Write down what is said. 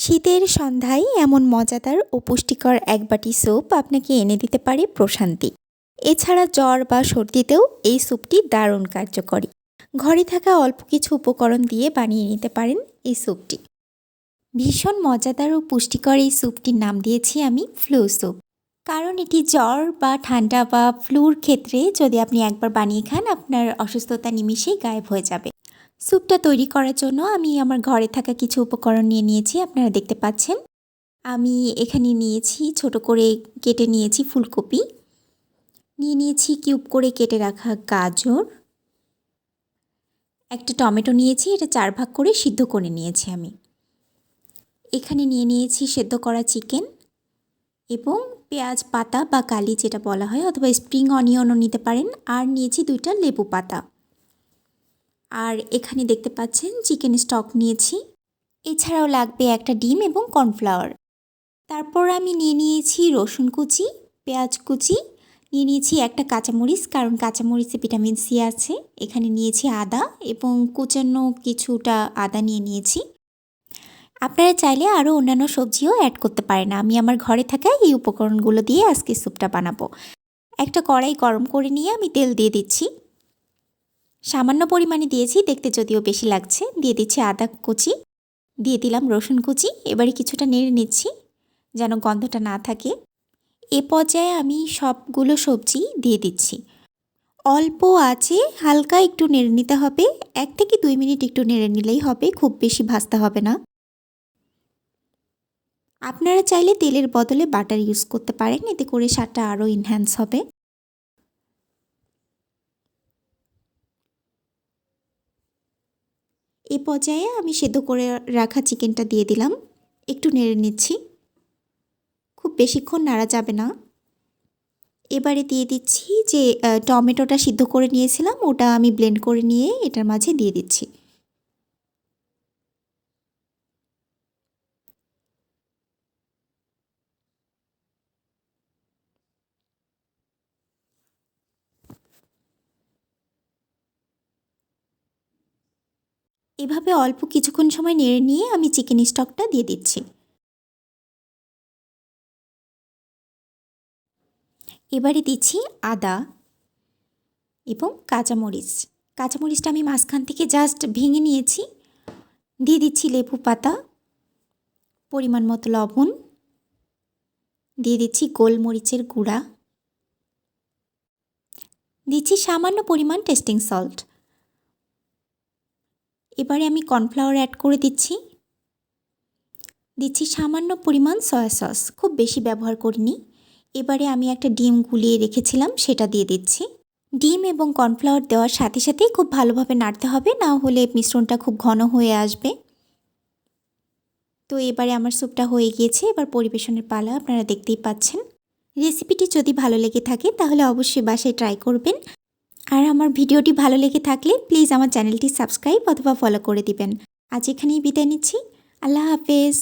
শীতের সন্ধ্যায় এমন মজাদার ও পুষ্টিকর এক বাটি স্যুপ আপনাকে এনে দিতে পারে প্রশান্তি। এছাড়া জ্বর বা সর্দিতেও এই স্যুপটি দারুণ কার্যকরী। ঘরে থাকা অল্প কিছু উপকরণ দিয়ে বানিয়ে নিতে পারেন এই স্যুপটি। ভীষণ মজাদার ও পুষ্টিকর এই স্যুপটির নাম দিয়েছি আমি ফ্লু স্যুপ। কারণ এটি জ্বর বা ঠান্ডা বা ফ্লুর ক্ষেত্রে যদি আপনি একবার বানিয়ে খান, আপনার অসুস্থতা নিমিষেই গায়েব হয়ে যাবে। স্যুপটা তৈরি করার জন্য আমি আমার ঘরে থাকা কিছু উপকরণ নিয়ে নিয়েছি, আপনারা দেখতে পাচ্ছেন। আমি এখানে নিয়েছি, ছোট করে কেটে নিয়েছি ফুলকপি। নিয়ে নিয়েছি কিউব করে কেটে রাখা গাজর। একটা টমেটো নিয়েছি, এটা চার ভাগ করে সিদ্ধ করে নিয়েছি আমি। এখানে নিয়ে নিয়েছি সেদ্ধ করা চিকেন এবং পেঁয়াজ পাতা বা কালি যেটা বলা হয়, অথবা স্প্রিং অনিয়নও নিতে পারেন। আর নিয়েছি দুইটা লেবু পাতা। আর এখানে দেখতে পাচ্ছেন চিকেন স্টক নিয়েছি। এছাড়াও লাগবে একটা ডিম এবং কর্নফ্লাওয়ার। তারপর আমি নিয়ে নিয়েছি রসুন কুচি, পেঁয়াজ কুচি। নিয়ে নিয়েছি একটা কাঁচামরিচ, কারণ কাঁচামরিচে ভিটামিন সি আছে। এখানে নিয়েছি আদা এবং কুচানো কিছুটা আদা নিয়ে নিয়েছি। আপনারা চাইলে আরও অন্যান্য সবজিও অ্যাড করতে পারেন। আমি আমার ঘরে থাকা এই উপকরণগুলো দিয়ে আজকে স্যুপটা বানাবো। একটা কড়াই গরম করে নিয়ে আমি তেল দিয়ে দিচ্ছি। সামান্য পরিমাণে দিয়েছি, দেখতে যদিও বেশি লাগছে। দিয়ে দিচ্ছি আদা কুচি, দিয়ে দিলাম রসুন কুচি, এবারে কিছুটা নেড়ে নিচ্ছি যেন গন্ধটা না থাকে। এ পর্যায়ে আমি সবগুলো সবজি দিয়ে দিচ্ছি। অল্প আছে, হালকা একটু নেড়ে নিতে হবে। এক থেকে দুই মিনিট একটু নেড়ে নিলেই হবে, খুব বেশি ভাজতে হবে না। আপনারা চাইলে তেলের বদলে বাটার ইউজ করতে পারেন, এতে করে স্বাদটা আরও ইনহ্যান্স হবে। এ পর্যায়ে আমি সেদ্ধ করে রাখা চিকেনটা দিয়ে দিলাম। একটু নেড়ে নিচ্ছি। খুব বেশিক্ষণ নাড়া যাবে না। এবারে দিয়ে দিচ্ছি যে টমেটোটা সিদ্ধ করে নিয়েছিলাম, ওটা আমি ব্লেন্ড করে নিয়ে এটার মাঝে দিয়ে দিচ্ছি। এভাবে অল্প কিছুক্ষণ সময় নেড়ে নিয়ে আমি চিকেন স্টকটা দিয়ে দিচ্ছি। এবারে দিচ্ছি আদা এবং কাঁচামরিচ। কাঁচামরিচটা আমি মাঝখান থেকে জাস্ট ভেঙে নিয়েছি। দিয়ে দিচ্ছি লেবু পাতা, পরিমাণ মতো লবণ। দিয়ে দিচ্ছি গোলমরিচের গুঁড়া। দিচ্ছি সামান্য পরিমাণ টেস্টিং সল্ট। এবারে আমি কর্নফ্লাওয়ার অ্যাড করে দিচ্ছি। দিচ্ছি সামান্য পরিমাণ সয়া সস, খুব বেশি ব্যবহার করিনি। এবারে আমি একটা ডিম গুলিয়ে রেখেছিলাম, সেটা দিয়ে দিচ্ছি। ডিম এবং কর্নফ্লাওয়ার দেওয়ার সাথে সাথেই খুব ভালোভাবে নাড়তে হবে, না হলে মিশ্রণটা খুব ঘন হয়ে আসবে। তো এবারে আমার স্যুপটা হয়ে গিয়েছে, এবার পরিবেশনের পালা আপনারা দেখতেই পাচ্ছেন। রেসিপিটি যদি ভালো লেগে থাকে, তাহলে অবশ্যই বাসায় ট্রাই করবেন। আর আমার ভিডিওটি ভালো লেগে থাকলে প্লিজ আমার চ্যানেলটি সাবস্ক্রাইব অথবা ফলো করে দিবেন। আজ এখানেই বিদায় নিচ্ছি। আল্লাহ হাফেজ।